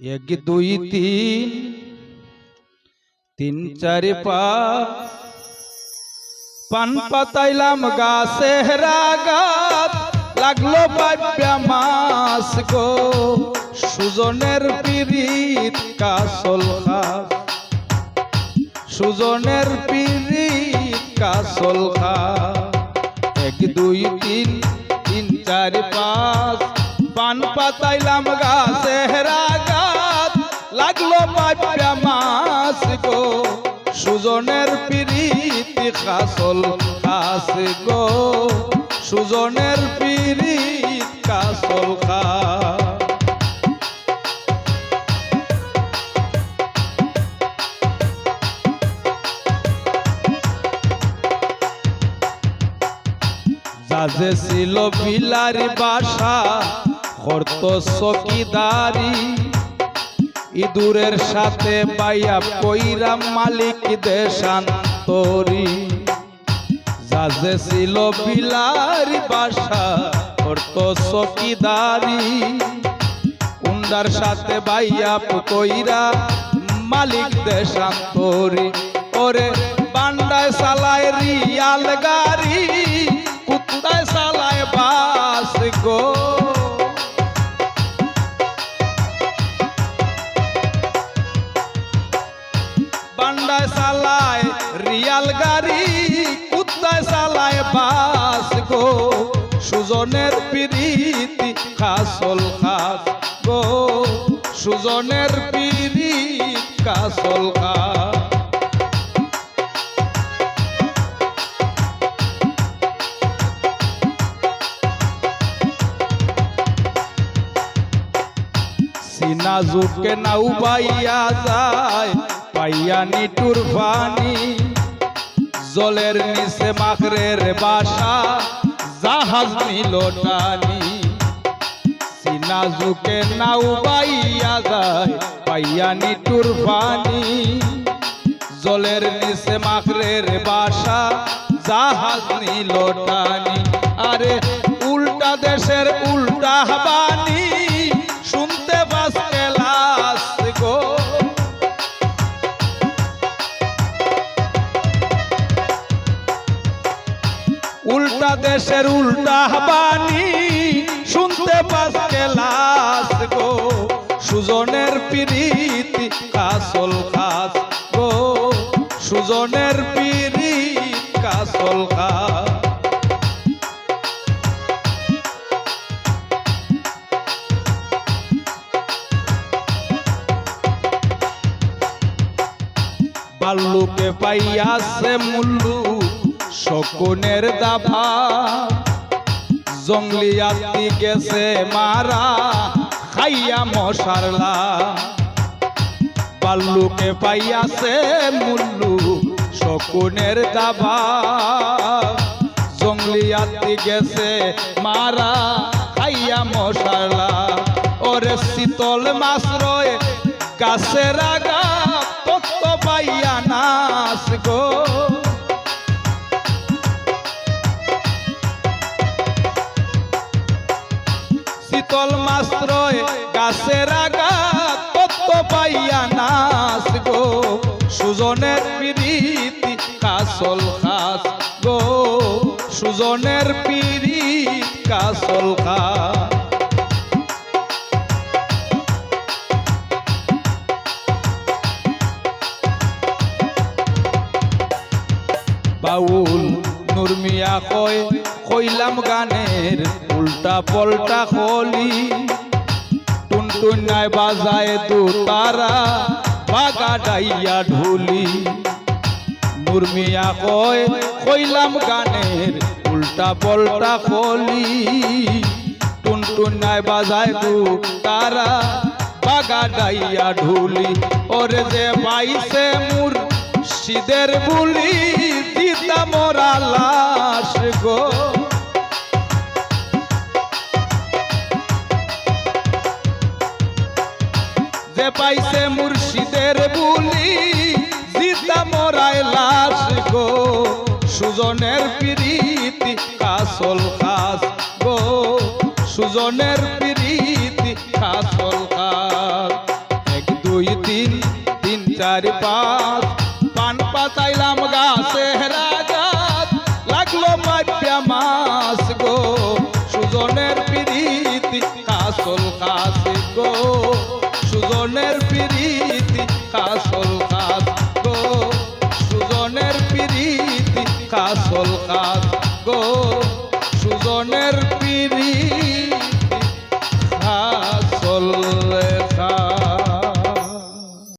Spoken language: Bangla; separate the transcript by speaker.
Speaker 1: এক দুই তিন তিন চারি পান পাতাইলাম গাছে রাগাত লাগল পাইপ্যা মাস গো সুজনের পিরিত কাসল খাস সুজনের পিরিত কাসল এক দুই তিন তিন চার পাঁচ পান পাতাইলাম গাছে রাগাত লাগল মাস গো। সুজনের পিরিতি কাসল খাস গো। সুজনের পিরিত কাসল যাজে ছিল বিলারি বাসা, করত সকিদারি ইঁদুরের সাথে পাইয়া কইরা মালিক দেশান্তরি। যাজে ছিল বিলারি বাসা করত সকিদারি উন্ডার সাথে বাইয়া কইরা মালিক দেশান্তরি। ওরে বান্ডায় সালায় রিয়াল গাড়ি সুজনের পিরিতি খাসল খাস গো। সুজনের পিরিত, কাসল খাস। সিনা জুকে নাও বাইয়া যায়, পাইয়া নিটুর পানি জলের নিচে মাখরের বাসা জাহাজ নিল টানি। সিনা জুকে নাও বাইয়া যায়, পাইয়া নিটুর পানি জলের নিচে মাকরের বাসা, জাহাজ নিল টানি। আরে, উল্টা দেশের উল্টা বাণী উল্টা দেশের উল্টা বাণী শুনতে পাস কেলাস গো, সুজনের পিরিতি, কাসল খাস গো। সুজনের পিরিত, কাসল খাস। বাল্লুকে পাইয়াছে মুল্লু। শকুনের দাভা জঙ্গলি আত্মি গেছে মারা, খাইয়া মশারলা বাল্লুকে পাইয়াছে মুল্লু শকুনের দাভা জঙ্গলি আত্মি গেছে মারা, খাইয়া মশারলা ওরে শীতল মাছ রয়ে গাছের আগা তত্ত্ব পাইয়া নাচ গো। সুজনের পিরিতি কাসল খাস গো। সুজনের পিরিত কাসল খাস। বাউল নুরমিয়া কয় কইলাম গানের উল্টা পল্টা খলি টুনটুন নাই বাজায় দু তারা বাগা ডাইয়া ঢুলি। নুরমিয়া কয়, কইলাম গানের উল্টা পল্টা খলি টুনটুন নাই বাজায় দু তারা, বাগা ডাইয়া ঢুলি। ওরে যে পাইছে মুর সিদের বুলি, দিতা মোরা লাশ গো। গো, সুজনের পিরিতি কাসল খাস গো, সুজনের পিরিতি কাসল খাস। দুই, তিন তিন, চার, পাঁচ, পান পাতাইলাম গাছে রাগাত লাগল মাপিয়া মাস গো, সুজনের পিরিতি কাসল কাছে গো, সুজনের পিরিতি কাসল কাসল কাজ গো সুজনের পিরিতি